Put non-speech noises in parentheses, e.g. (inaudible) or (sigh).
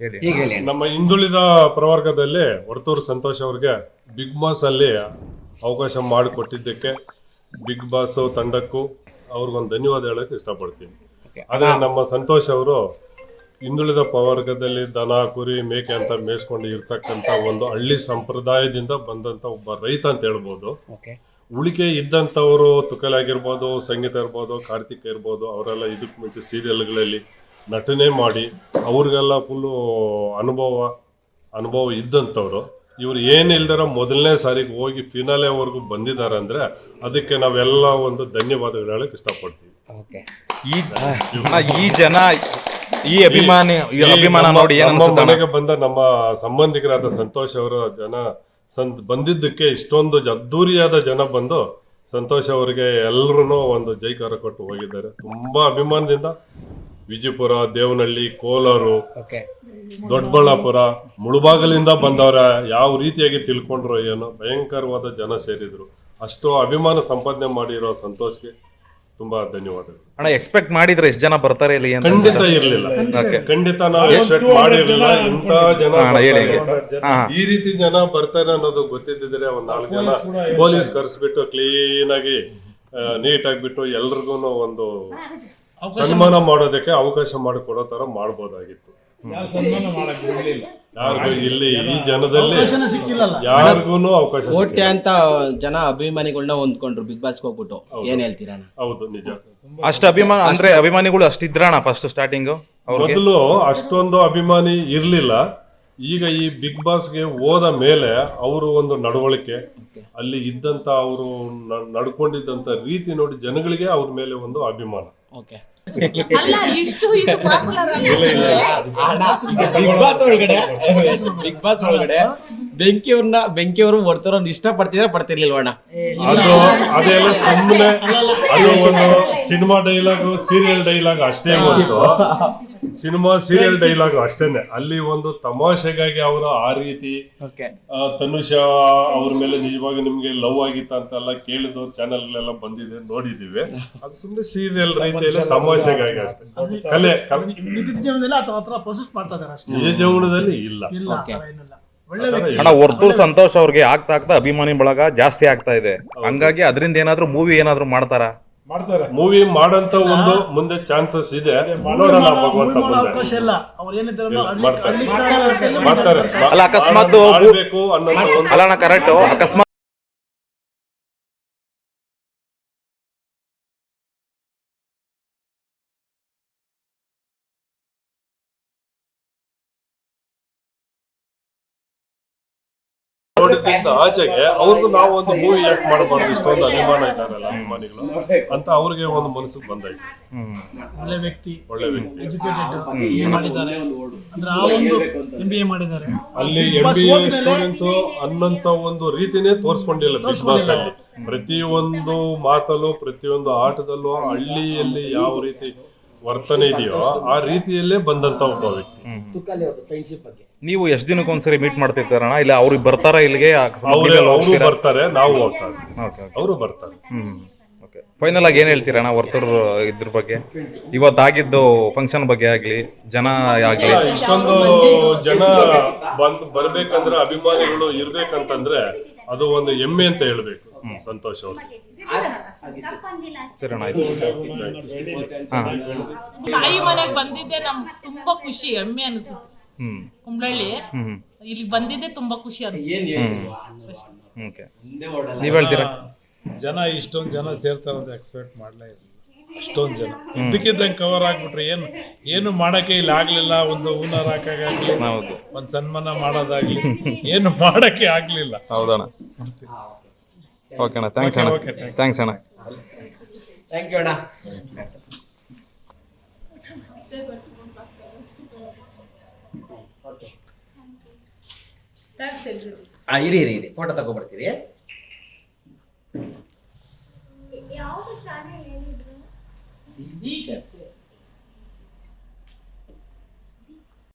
ಹೇಳಿ. ನಮ್ಮ ಹಿಂದುಳಿದ ಪ್ರವರ್ಗದಲ್ಲಿ ಹೊರತೂರು ಸಂತೋಷ್ ಅವ್ರಿಗೆ ಬಿಗ್ ಬಾಸ್ ಅಲ್ಲಿ ಅವಕಾಶ ಮಾಡಿಕೊಟ್ಟಿದ್ದಕ್ಕೆ ಬಿಗ್ ಬಾಸ್ ತಂಡಕ್ಕೂ ಅವ್ರಿಗೊಂದು ಧನ್ಯವಾದ ಹೇಳಕ್ಕೆ ಇಷ್ಟಪಡ್ತೀನಿ. ಅದೇ ನಮ್ಮ ಸಂತೋಷ್ ಅವರು ಹಿಂದುಳಿದ ಪ್ರವರ್ಗದಲ್ಲಿ ದನ ಕುರಿ ಮೇಕೆ ಅಂತ ಮೇಯಿಸ್ಕೊಂಡು ಇರ್ತಕ್ಕಂಥ ಒಂದು ಹಳ್ಳಿ ಸಂಪ್ರದಾಯದಿಂದ ಬಂದಂತ ಒಬ್ಬ ರೈತ ಅಂತ ಹೇಳ್ಬೋದು. ಓಕೆ. ಉಳಿಕೆ ಇದ್ದಂಥವರು ತುಕಲ್ ಆಗಿರ್ಬೋದು ಸಂಗೀತ ಇರ್ಬೋದು ಕಾರ್ತಿಕ್ ಇರ್ಬೋದು ಅವರೆಲ್ಲ ಇದಕ್ಕೆ ಮುಂಚೆ ಸೀರಿಯಲ್ಗಳಲ್ಲಿ ನಟನೆ ಮಾಡಿ ಅವ್ರಿಗೆಲ್ಲ ಫುಲ್ಲು ಅನುಭವ ಅನುಭವ ಇದ್ದಂಥವ್ರು. ಇವ್ರು ಏನಿಲ್ದಾರ ಮೊದಲನೇ ಸಾರಿಗೆ ಹೋಗಿ ಫಿನಾಲೆವರೆಗೂ ಬಂದಿದ್ದಾರೆ ಅಂದರೆ ಅದಕ್ಕೆ ನಾವೆಲ್ಲ ಒಂದು ಧನ್ಯವಾದಗಳು ಹೇಳಕ್ಕೆ ಇಷ್ಟಪಡ್ತೀವಿ. ಓಕೆ. ಈ ಈ ಜನ ಈ ಅಭಿಮಾನಿ ಈ ಅಭಿಮಾನ ನೋಡಿ ನಮ್ಮ ಮನೆಗೆ ಬಂದ ನಮ್ಮ ಸಂಬಂಧಿಕರಾದ ಸಂತೋಷ್ ಅವರ ಜನ ಸಂತ್ ಬಂದಿದ್ದಕ್ಕೆ ಇಷ್ಟೊಂದು ಅದ್ದೂರಿಯಾದ ಜನ ಬಂದು ಸಂತೋಷ್ ಅವರಿಗೆ ಎಲ್ಲರೂ ಒಂದು ಜೈಕಾರ ಕೊಟ್ಟು ಹೋಗಿದ್ದಾರೆ. ತುಂಬಾ ಅಭಿಮಾನದಿಂದ ವಿಜಯಪುರ ದೇವನಹಳ್ಳಿ ಕೋಲಾರು ದೊಡ್ಡಬಳ್ಳಾಪುರ ಮುಳುಬಾಗಲಿಂದ ಬಂದವರ ಯಾವ ರೀತಿಯಾಗಿ ತಿಳ್ಕೊಂಡ್ರು ಏನೋ ಭಯಂಕರವಾದ ಜನ ಸೇರಿದ್ರು. ಅಷ್ಟು ಅಭಿಮಾನ ಸಂಪಾದನೆ ಮಾಡಿರೋ ಸಂತೋಷ್ಗೆ ತುಂಬಾ ಧನ್ಯವಾದಗಳು. ಅಣ್ಣ ಎಕ್ಸ್ಪೆಕ್ಟ್ ಮಾಡಿದ್ರೆ ಎಷ್ಟು ಜನ ಬರ್ತಾರೆ ಇಲ್ಲಿ ಅಂತ ಖಂಡಿತ ಇರ್ಲಿಲ್ಲ. ಓಕೆ ಖಂಡಿತ ನಾವು ಎಕ್ಸ್ಪೆಕ್ಟ್ ಮಾಡಿರಲಿಲ್ಲ. ಇಂಥ ಜನ ಅಣ್ಣ, ಬರ್ತಾರೆ. ಹೇಳಿ. ಹಾ ಈ ರೀತಿ ಜನ ಬರ್ತಾರೆ ಅನ್ನೋದು ಗೊತ್ತಿದ್ದಿದ್ರೆ ಒಂದ್ ನಾಲ್ಕು ಜನ ಪೊಲೀಸ್ ಕರ್ಸ್ಬಿಟ್ಟು ಕ್ಲೀನ್ ಆಗಿ ನೀಟ್ ಆಗಿಬಿಟ್ಟು ಎಲ್ರಿಗೂ ಒಂದು ಸನ್ಮಾನ ಮಾಡೋದಕ್ಕೆ ಅವಕಾಶ ಮಾಡಿಕೊಡೋ ತರ ಮಾಡ್ಬೋದಾಗಿತ್ತು. ಯಾರು ಸನ್ಮಾನ ಮಾಡಕ್ ಬಿಡ್ಲಿಲ್ಲ ಯಾರಿಗೂ ಇಲ್ಲಿ ಈ ಜನದಲ್ಲಿ ಅವಕಾಶನೇ ಸಿಕ್ಕಿಲ್ಲಲ್ಲ. ಯಾರಿಗೂ ಅವಕಾಶ. ಅಂತ ಜನ ಅಭಿಮಾನಿಗಳನ್ನ ಹೊಂದ್ಕೊಂಡ್ರು ಬಿಗ್ ಬಾಸ್ಗೆ ಹೋಗ್ಬಿಟ್ಟು. ಏನ್ ಹೇಳ್ತೀರಾ? ಅಣ್ಣ? ಹೌದು ನಿಜ ಅಷ್ಟು ಅಭಿಮಾನ ಅಂದ್ರೆ ಅಭಿಮಾನಿಗಳು ಅಷ್ಟಿದ್ರಣ ಫಸ್ಟ್ ಸ್ಟಾರ್ಟಿಂಗ್ ಅವ್ರಿಗೆ? ಮೊದಲು ಅಷ್ಟೊಂದು ಅಭಿಮಾನಿ ಇರ್ಲಿಲ್ಲ. ಈಗ ಈ ಬಿಗ್ ಬಾಸ್ಗೆ ಹೋದ ಮೇಲೆ ಅವರು ಒಂದು ನಡವಳಿಕೆ ಅಲ್ಲಿ ಇದ್ದಂತ ಅವರು ನಡ್ಕೊಂಡಿದ್ದಂತ ರೀತಿ ನೋಡಿ ಜನಗಳಿಗೆ ಅವ್ರ ಮೇಲೆ ಒಂದು ಅಭಿಮಾನ. ಓಕೆ ಅಲ್ಲ ಇಷ್ಟು ಇದು ಪಾಪ್ಯುಲರ್ ಬಿಗ್ ಬಾಸ್ ಒಳಗಡೆ. ಬಿಗ್ ಬಾಸ್ ಒಳಗಡೆ. ಬೆಂಕಿ ಬೆಂಕಿಯವ್ರು ಬರ್ತಾರ ಇಷ್ಟ ಪಡ್ತಿದ್ರೆ ಪಡ್ತಿರ್ಲಿಲ್ಲ ಅಣ್ಣ ಅದು ಅದೆಲ್ಲ ಸುಮ್ಮನೆ ಅದು ಒಂದು ಸಿನಿಮಾ ಡೈಲಾಗ್ ಸೀರಿಯಲ್ ಡೈಲಾಗ್ ಅಷ್ಟೇ (laughs) ಸಿನಿಮಾ ಸೀರಿಯಲ್ ಡೈಲಾಗ್ ಅಷ್ಟೇನೆ. ಅಲ್ಲಿ ಒಂದು ತಮಾಷೆಗಾಗಿ ಅವರು ಆ ರೀತಿ ತನುಷ ಅವ್ರ ಮೇಲೆ ನಿಜವಾಗಿ ನಿಮ್ಗೆ ಲವ್ ಆಗಿತ್ತ ಅಂತೆಲ್ಲ ಕೇಳಿದ್ರು ಚಾನೆಲ್ ಎಲ್ಲ ಬಂದಿದೆ ನೋಡಿದೀವಿ ಅದು ಸುಮ್ಮನೆ ಸೀರಿಯಲ್ ರೀತಿಯಲ್ಲಿ ತಮಾಷೆಗಾಗಿ ಅಷ್ಟೇ. ಕಲೆ ಕಲೆ. ನಿತ್ಯ ಜೀವನದಲ್ಲಿ ಅಥವಾ ಪ್ರೊಸೆಸ್ ಮಾಡ್ತಾ ಇದಾರೆ ಅಷ್ಟೇ. ನಿಜ ಜೀವನದಲ್ಲಿ ಇಲ್ಲ. ಅಣ್ಣ ಹೊರ್ತೂರು ಸಂತೋಷ್ ಅವ್ರಿಗೆ ಆಗ್ತಾ ಆಗ್ತಾ ಅಭಿಮಾನಿ ಬಳಗ ಜಾಸ್ತಿ ಆಗ್ತಾ ಇದೆ. ಹಂಗಾಗಿ ಅದರಿಂದ ಏನಾದ್ರೂ ಮೂವಿ ಏನಾದ್ರು ಮಾಡ್ತಾರಾ? ಮಾಡ್ತಾರೆ. ಮೂವಿ ಮಾಡಂತ ಒಂದು ಮುಂದೆ ಚಾನ್ಸಸ್ ಇದೆ. ನೋಡೋಣ ಭಗವಂತ ಅವಕಾಶ ಇಲ್ಲ. ಅವ್ರು ಏನಿದ್ದಾರೆ ಮಾಡ್ತಾರೆ. ಅಲ್ಲ, ಅಕಸ್ಮಾತ್ ಅನ್ನೋ ಒಂದು ಅಲ್ಲ ಅಣ್ಣ ಕರೆಕ್ಟ್ ಅಕಸ್ಮಾತ್ ನೋಡಿದ್ರಿಂದ ಆಚೆಗೆ ಅವ್ರಿಗೂ ನಾವು ಒಂದು ಮೂವಿ ಯಾಕೆ ಮಾಡಬಾರ್ದು ಇಷ್ಟೊಂದು ಅಭಿಮಾನ ಇದ್ದಾರಲ್ಲ ಅಭಿಮಾನಿಗಳು ಅಂತ ಅವ್ರಿಗೆ ಒಂದು ಮನಸ್ಸಿಗೆ ಬಂದಾಯ್ತು ಒಳ್ಳೆ ವ್ಯಕ್ತಿ ಒಳ್ಳೆ ವ್ಯಕ್ತಿ. ಎಜುಕೇಟೆಡ್ ಎ ಮಾಡಿದ್ದಾರೆ. ಅಂದ್ರೆ ಆ ಒಂದು ಎಂ ಬಿ ಎ ಮಾಡಿದ್ದಾರೆ. ಅಲ್ಲಿ ಎಂ ಬಿ ಎ ಸ್ಟೂಡೆಂಟ್ಸ್ ಅನ್ನಂತ ಒಂದು ರೀತಿನೇ ತೋರಿಸ್ಕೊಂಡಿಲ್ಲ ಬಿಗ್ ಬಾಸ್ ಅಲ್ಲಿ. ಪ್ರತಿಯೊಂದು ಮಾತಲ್ಲೂ ಪ್ರತಿಯೊಂದು ಆಟದಲ್ಲೂ ಹಳ್ಳಿಯಲ್ಲಿ ಯಾವ ರೀತಿ ವರ್ತನೆ ಇದೆಯೋ ಆ ರೀತಿಯಲ್ಲೇ ಬಂದಂತ ಒಬ್ಬ ವ್ಯಕ್ತಿ. ತುಕಾಲಿ ಅವ್ರದ್ದು ಫ್ರೆಂಡ್ಶಿಪ್ ಬಗ್ಗೆ. ನೀವು ಎಷ್ಟು ದಿನಕ್ಕೊಂದ್ಸರಿ ಮೀಟ್ ಮಾಡ್ತಿರ್ತಾರಣ ಇಲ್ಲ ಅವ್ರಿಗೆ ಬರ್ತಾರ ಇಲ್ಲಿಗೆ? ಅವ್ರೆ ಅವರು ಬರ್ತಾರೆ ನಾವು ಹೋಗ್ತಾರೆ ಅವರು ಬರ್ತಾರೆ. ಹ್ಮ್. ಓಕೆ ಫೈನಲ್ ಆಗಿ ಏನ್ ಹೇಳ್ತೀರಣ್ಣ ವರ್ತರ್ ಇದ್ರ ಬಗ್ಗೆ? ಇವತ್ತಾಗಿದ್ದು ಫಂಕ್ಷನ್ ಬಗ್ಗೆ ಆಗ್ಲಿ ಜನ ಆಗ್ಲಿ. ಇಷ್ಟೊಂದು ಜನ ಬಂದ್ ಬರ್ಬೇಕಂದ್ರೆ ಅಭಿಮಾನಿಗಳು ಇರ್ಬೇಕಂತಂದ್ರೆ ಅದು ಒಂದು ಹೆಮ್ಮೆ ಅಂತ ಹೇಳ್ಬೇಕು. ಸಂತೋಷ್ ಅವರು ಸರಿ ಅಣ್ಣ ಆಯ್ತು. ಹಾ. ತಾಯಿ ಮನೆಗೆ ಬಂದಿದ್ದೆ ನಮ್ ತುಂಬಾ ಖುಷಿ ಹೆಮ್ಮೆ ಅನ್ಸುತ್ತೆ. ಹ್ಮ್. ಕುಂಬ್ಳಳ್ಳಿ. ಹ್ಮ್ ಇಲ್ಲಿ ಬಂದಿದ್ದೆ ತುಂಬಾ ಖುಷಿ ಅನ್ಸುತ್ತೆ. ಹ್ಮ್. ಓಕೆ. ನೀವ್ ಹೇಳ್ತೀರಾ? ಜನ ಇಷ್ಟೊಂದು ಜನ ಸೇರ್ತಾರೆ ಅಂತ ಎಕ್ಸ್ಪೆಕ್ಟ್ ಮಾಡ್ಲೇ ಇಲ್ಲ. ಅಷ್ಟೊಂದು ಜನ. ಇದ್ದಕ್ಕಿದ್ದಂಗೆ ಕವರ್ ಆಗ್ಬಿಟ್ರೆ ಏನು ಏನು ಮಾಡಕ್ಕೆ ಇಲ್ಲಿ ಆಗ್ಲಿಲ್ಲ ಒಂದು ಹೂನಾರ್ ಹಾಕಾಗಲಿ ಹೌದು. ಒಂದು ಸನ್ಮಾನ ಮಾಡೋದಾಗ್ಲಿ ಏನು ಮಾಡಕ್ಕೆ ಆಗ್ಲಿಲ್ಲ. ಹೌದಣ್ಣ. ಓಕೆ ಅಣ್ಣ. ಥ್ಯಾಂಕ್ಸ್ ಅಣ್ಣ. ಥ್ಯಾಂಕ್ಸ್ ಅಣ್ಣ. ಥ್ಯಾಂಕ್ ಯು ಅಣ್ಣ. ಆ, ಇರಿ ಇರಿ ಇರಿ. ಫೋಟೋ ತಗೊಬರ್ತೀರಿ ದೀಕ್ಷೆ